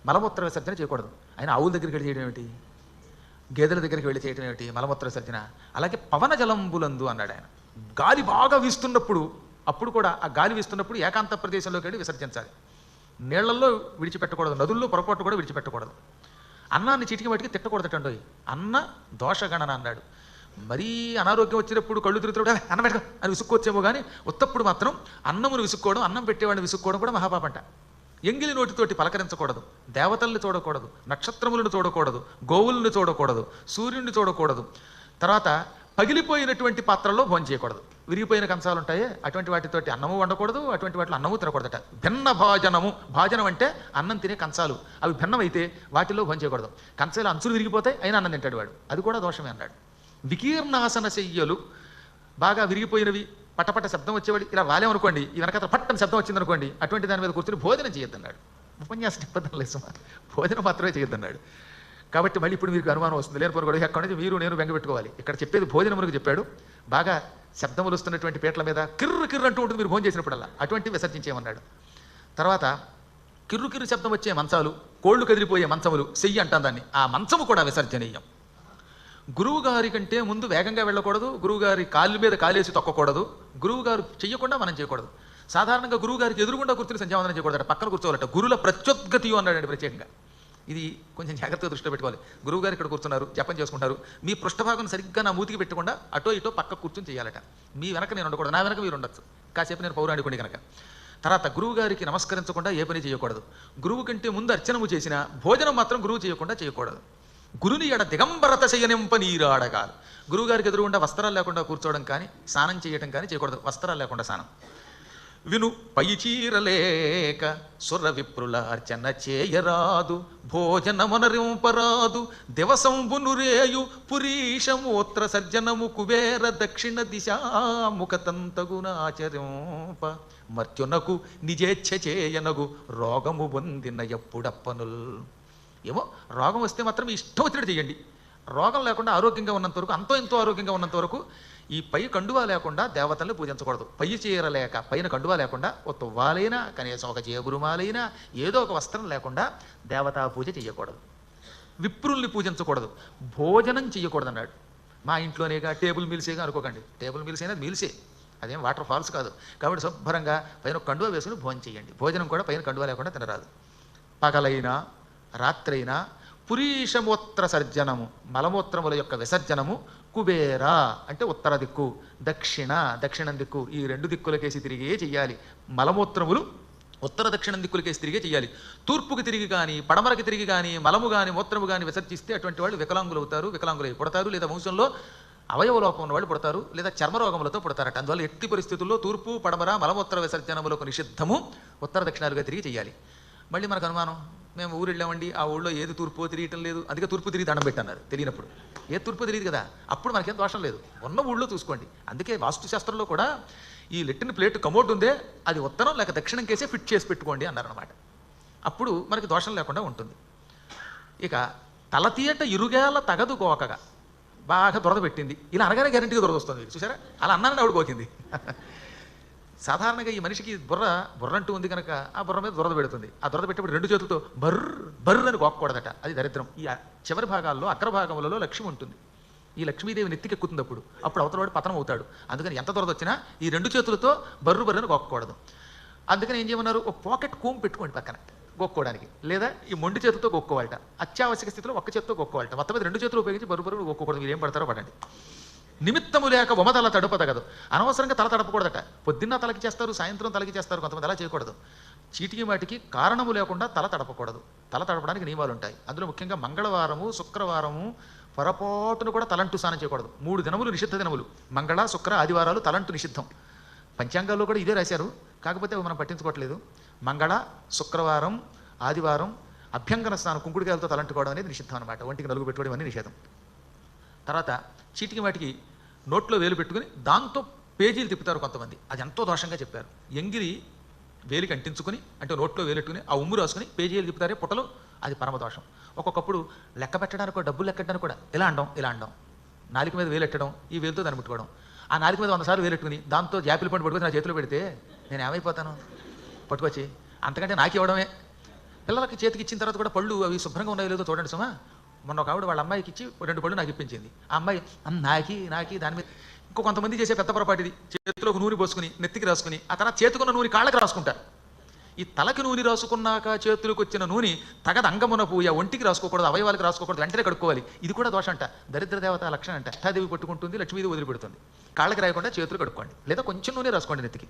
మలమూత్ర విసర్జన చేయకూడదు. ఆయన ఆవుల దగ్గరికి వెళ్ళి చేయడం ఏమిటి? గేదెల దగ్గరికి వెళ్ళి చేయడం ఏమిటి? మలమూత్ర విసర్జన. అలాగే పవన జలంబులందు అన్నాడు ఆయన. గాలి బాగా వీస్తున్నప్పుడు అప్పుడు కూడా ఆ గాలి వీస్తున్నప్పుడు ఏకాంత ప్రదేశంలోకి వెళ్ళి విసర్జించాలి. నీళ్ళలో విడిచిపెట్టకూడదు. నదుల్లో పొరపాటు కూడా విడిచిపెట్టకూడదు. అన్నాన్ని చిటికి మటికి తిట్టకూడదటండోయ్. అన్న దోషగణన అన్నాడు. మరీ అనారోగ్యం వచ్చినప్పుడు కళ్ళు తిరుగుతాడు అన్నం పెట్టక అని విసుక్కోవచ్చేమో కానీ ఉత్తప్పుడు మాత్రం అన్నమును విసుక్కోవడం అన్నం పెట్టేవాడిని విసుక్కోవడం కూడా మహాపాపంట. ఎంగిలి నోటితోటి పలకరించకూడదు. దేవతల్ని చూడకూడదు. నక్షత్రములను చూడకూడదు. గోవులను చూడకూడదు. సూర్యుడిని చూడకూడదు. తర్వాత పగిలిపోయినటువంటి పాత్రల్లో భోజనం చేయకూడదు. విరిగిపోయిన కంచాలు ఉంటాయే అటువంటి వాటితోటి అన్నము వండకూడదు అటువంటి వాటిలో అన్నము తినకూడదట. భిన్న భాజనము భాజనం అంటే అన్నం తినే కంచాలు అవి భిన్నమైతే వాటిలో భోజనం చేయకూడదు. కంచాలు అంచులు విరిగిపోతాయి అయినా అన్నం తింటాడు వాడు. అది కూడా దోషమే అన్నాడు. వికీర్ణాసన శయ్యలు బాగా విరిగిపోయినవి పటపట శబ్దం వచ్చేవాడు ఇలా వాలేమనుకోండి ఈ వెనకత పట్టని శబ్దం వచ్చిందనుకోండి అటువంటి దాని మీద కూర్చొని భోజనం చేయొద్దన్నాడు. ఉపన్యాసం ఇబ్బంది లేదు భోజనం మాత్రమే చేయొద్దన్నాడు. కాబట్టి మళ్ళీ ఇప్పుడు మీకు అనుమానం వస్తుంది. లేని పొరగడు ఎక్కడి నుంచి మీరు నేను వెంగబెట్టుకోవాలి ఇక్కడ చెప్పేది భోజనమునకు చెప్పాడు. బాగా శబ్దములు వస్తున్నటువంటి పేటల మీద కిర్రు కిర్రు అంటూ ఉంటుంది మీరు భోజనం చేసినప్పుడల్లా. అటువంటి విసర్జించేమన్నాడు తర్వాత కిర్రు కిర్రు శబ్దం వచ్చే మంచాలు కోళ్ళు కదిలిపోయే మంచములు సెయ్యి అంటాం దాన్ని. ఆ మంచము కూడా విసర్జనీయం. గురువు గారి కంటే ముందు వేగంగా వెళ్ళకూడదు గురువుగారి కాళ్ళ మీద కాలేసి తొక్కకూడదు గురువుగారు చేయకుండా చెయ్యకుండా మనం చేయకూడదు. సాధారణంగా గురువుగారికి ఎదురుగుండా కూర్చుని సంధ్యావందనం చేయకూడదు పక్కన కూర్చోవాలట. గురుల ప్రత్యుద్గతి అన్నాడండి ప్రత్యేకంగా. ఇది కొంచెం జాగ్రత్తగా దృష్టిలో పెట్టుకోవాలి. గురువుగారు ఇక్కడ కూర్చున్నారు జపం చేసుకుంటారు. మీ పృష్ఠభాగం సరిగ్గా నా మూతికి పెట్టకుండా అటో ఇటో పక్క కూర్చుని చేయాలట మీ వెనక నేను ఉండకూడదు నా వెనక మీరు ఉండొచ్చు. కాసేపు నేను పౌరాణికుడి కనుక తర్వాత గురువు గారికి నమస్కరించకుండా ఏ పని చేయకూడదు. గురువు కంటే ముందు అర్చనము చేసిన భోజనం మాత్రం గురువు చేయకుండా చేయకూడదు. గురుని ఎడ దిగంబరత శయనింప నీరాడగాలి. గురువుగారికి ఎదురుగుండా వస్త్రాలు లేకుండా కూర్చోవడం కానీ స్నానం చేయడం కానీ చేయకూడదు. వస్త్రాలు లేకుండా స్నానం. విను పై చీరలేక సుర విప్రుల అర్చన చేయరాదు. భోజనమనరింపరాదు దివసంబునురేయు పురీషమూత్ర సర్జనము కుబేర దక్షిణ దిశాముఖతంతగునాచరింప మర్త్యునకు నిజేచ్ఛ చేయనగు రోగము పొందిన ఎప్పుడప్పనుల్. ఏమో రోగం వస్తే మాత్రం ఇష్టం వచ్చినట్టు చేయండి. రోగం లేకుండా ఆరోగ్యంగా ఉన్నంత వరకు అంతో ఎంతో ఆరోగ్యంగా ఉన్నంత వరకు ఈ పై కండువా లేకుండా దేవతల్ని పూజించకూడదు. పై చీర లేక పైన కండువా లేకుండా ఒక తువ్వాలైనా కనీసం ఒక జేబురుమాలైనా ఏదో ఒక వస్త్రం లేకుండా దేవతా పూజ చేయకూడదు విప్రుల్ని పూజించకూడదు. భోజనం చేయకూడదు అన్నాడు మా ఇంట్లోనేగా టేబుల్ మీల్సేగా అనుకోకండి. టేబుల్ మీల్స్ అయినా మీల్సే. అదేం వాటర్ ఫాల్స్ కాదు. కాబట్టి శుభ్రంగా పైన కండువా వేసుకుని భోజనం చేయండి. భోజనం కూడా పైన కండువా లేకుండా తినరాదు. పగలైనా రాత్రైనా పురీషమూత్ర సర్జనము మలమూత్రముల యొక్క విసర్జనము కుబేర అంటే ఉత్తర దిక్కు దక్షిణ దక్షిణం దిక్కు ఈ రెండు దిక్కులకేసి తిరిగే చెయ్యాలి. మలమూత్రములు ఉత్తర దక్షిణం దిక్కులకేసి తిరిగే చేయాలి తూర్పుకి తిరిగి కానీ పడమరకి తిరిగి కానీ మలము కానీ మూత్రము కానీ విసర్జిస్తే అటువంటి వాళ్ళు వికలాంగులు అవుతారు వికలాంగులై పుడతారు లేదా వంశంలో అవయవ లోపం ఉన్న వాళ్ళు పుడతారు లేదా చర్మరోగములతో పుడతారట. అందువల్ల ఎట్టి పరిస్థితుల్లో తూర్పు పడమర మలమూత్ర విసర్జనములకు నిషిద్ధము ఉత్తర దక్షిణాలుగా తిరిగి చేయాలి మళ్ళీ మనకు అనుమానం? మేము ఊరు వెళ్ళామండి ఆ ఊళ్ళో ఏది తూర్పు తిరియటం లేదు. అందుకే తూర్పు తిరిగి దండం పెట్టన్నారు తెలియనప్పుడు. ఏ తూర్పు తెలియదు కదా అప్పుడు మనకేం దోషం లేదు. ఉన్న ఊళ్ళో చూసుకోండి. అందుకే వాస్తుశాస్త్రంలో కూడా ఈ లెట్టిన ప్లేట్ కమోడ్ ఉందే అది ఉత్తరం లేక దక్షిణం కేసే ఫిట్ చేసి పెట్టుకోండి అన్నారనమాట అప్పుడు మనకి దోషం లేకుండా ఉంటుంది. ఇక తల తీయట ఇరుగేల తగదు గోకగా బాగా దొరద పెట్టింది. ఇలా అనగానే గ్యారంటీగా దొరద వస్తుంది. చూసారా? అలా అన్నానని ఆవిడ గోకింది సాధారణంగా ఈ మనిషికి బుర్ర బుర్రంటూ ఉంది కనుక ఆ బుర్ర మీద దురద పెడుతుంది. ఆ దురద పెట్టేప్పుడు రెండు చేతులతో బర్ర బర్ర అని గోక్కకూడదట అది దరిద్రం. ఈ చివరి భాగాల్లో అగ్ర భాగములలో లక్ష్మి ఉంటుంది. ఈ లక్ష్మీదేవి నెత్తికెక్కుతుంది అప్పుడు అప్పుడు అవతలవాడు పతనం అవుతాడు. అందుకని ఎంత దురద వచ్చినా ఈ రెండు చేతులతో బర్రు బర్రని గోక్కకూడదు. అందుకని ఏం చేయమన్నారు? ఒక పాకెట్ కూమ్ పెట్టుకోండి పక్కన గొక్కోవడానికి. లేదా ఈ మొండి చేతితో గొక్కోవాలట. అత్యావశ్యక స్థితిలో ఒక్క చేతితో గొక్కోవాలట. మొత్తం మీద రెండు చేతులు ఉపయోగించి బరువు బరువు గొక్కోకూడదు. మీరు ఏం పడతారో పడండి. నిమిత్తము లేక వమతల తడుప అనవసరంగా తల తడపకూడదట. పొద్దున్న తలకి చేస్తారు సాయంత్రం తలకి చేస్తారు కొంతమంది అలా చేయకూడదు. చీటికి వాటికి కారణము లేకుండా తల తడపకూడదు. తల తడపడానికి నియమాలు ఉంటాయి. అందులో ముఖ్యంగా మంగళవారము శుక్రవారము పొరపాటును కూడా తలంటు స్నానం చేయకూడదు. మూడు దినములు నిషిద్ధ దినములు. మంగళ శుక్ర ఆదివారాలు తలంటు నిషిద్ధం. పంచాంగాల్లో కూడా ఇదే రాశారు. కాకపోతే అవి మనం పట్టించుకోవట్లేదు. మంగళ శుక్రవారం ఆదివారం అభ్యంగన స్నానం కుంకుడికాయలతో తలంటుకోవడం అనేది నిషిద్ధం అనమాట ఒంటికి నలుగు పెట్టుకోవడం అనేది నిషేధం. తర్వాత చీటికి వాటికి నోట్లో వేలు పెట్టుకుని దాంతో పేజీలు తిప్పుతారు కొంతమంది. అది ఎంతో దోషంగా చెప్పారు. ఎంగిరి వేలికి అంటించుకుని అంటే నోట్లో వేలెట్టుకుని ఆ ఉమ్ము రాసుకుని పేజీలు తిప్పుతారే పుట్టలు అది పరమదోషం ఒక్కొక్కప్పుడు లెక్క పెట్టడానికి కూడా డబ్బులు లెక్కడానికి కూడా ఇలా అండం ఇలా అండం. నాలుగు మీద వేలెట్టడం ఈ వేలుతో దాన్ని ముట్టుకోవడం. ఆ నాలుగు మీద వంద సార్లు వేలెట్టుకుని దాంతో జాపిల్ పండు పట్టుకొని నా చేతిలో పెడితే నేను ఏమైపోతాను? పట్టుకొచ్చి అంతకంటే నాకు ఇవ్వడమే పిల్లలకి చేతికి ఇచ్చిన తర్వాత కూడా పళ్ళు అవి శుభ్రంగా ఉన్నాయో లేదో చూడండి సుమా. మొన్న ఒక ఆవిడ వాళ్ళ అమ్మాయికి ఇచ్చి రెండు పళ్ళు నాకు ఇప్పించింది. ఆ అమ్మాయి నాకి నాకి దాని మీద ఇంకో కొంతమంది చేసే పెద్ద పొరపాటు ఇది. చేతిలో ఒక నూనె పోసుకుని నెత్తికి రాసుకుని ఆ తర్వాత చేతుకున్న నూనె కాళ్ళకి రాసుకుంటారు. ఈ తలకి నూనె రాసుకున్నాక చేతులకు వచ్చిన నూనె తగద అంగమున పూయ ఒంటికి రాసుకోకూడదు అవయవాలకు రాసుకోకూడదు వెంటనే కడుక్కోవాలి. ఇది కూడా దోషం అంట దరిద్ర దేవత లక్షణం అంట అష్టాదేవి పట్టుకుంటుంది లక్ష్మీదేవి వదిలిపెడుతుంది. కాళ్ళకి రాయకుండా చేతులు కడుక్కోండి. లేదా కొంచెం నూనె రాసుకోండి నెత్తికి.